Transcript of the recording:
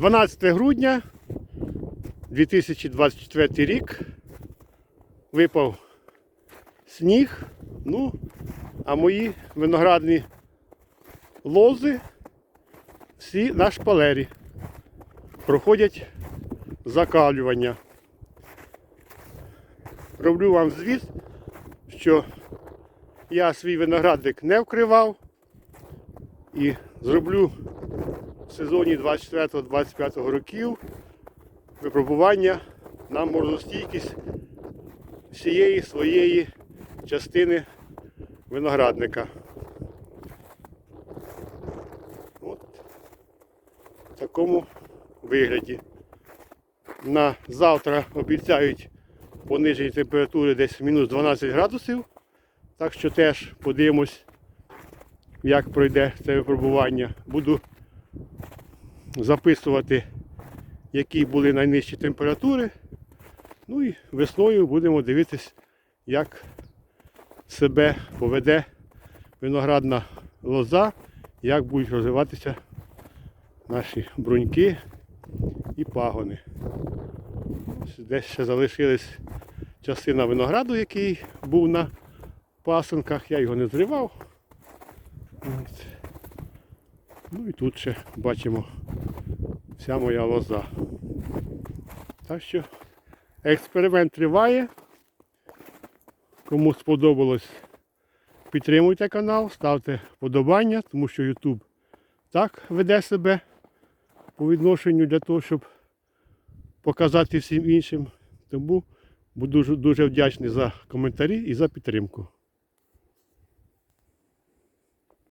12 грудня 2024 рік. Випав сніг. Ну, а мої виноградні лози всі на шпалері. Проходять закалювання. Роблю вам звіт, що я свій виноградник не вкривав і зроблю в сезоні 24-25 років випробування на морозостійкість всієї своєї частини виноградника. От в такому вигляді. На завтра обіцяють понижені температури десь мінус 12 градусів. Так що теж подивимось, як пройде це випробування. Буду записувати, які були найнижчі температури. Ну і весною будемо дивитись, як себе поведе виноградна лоза, як будуть розвиватися наші бруньки і пагони. Десь ще залишились частина винограду, який був на пасинках, я його не зривав. Ну і тут ще бачимо вся моя лоза. Так що експеримент триває. Кому сподобалось, підтримуйте канал, ставте вподобання, тому що YouTube так веде себе по відношенню для того, щоб показати всім іншим. Тому буду дуже, дуже вдячний за коментарі і за підтримку.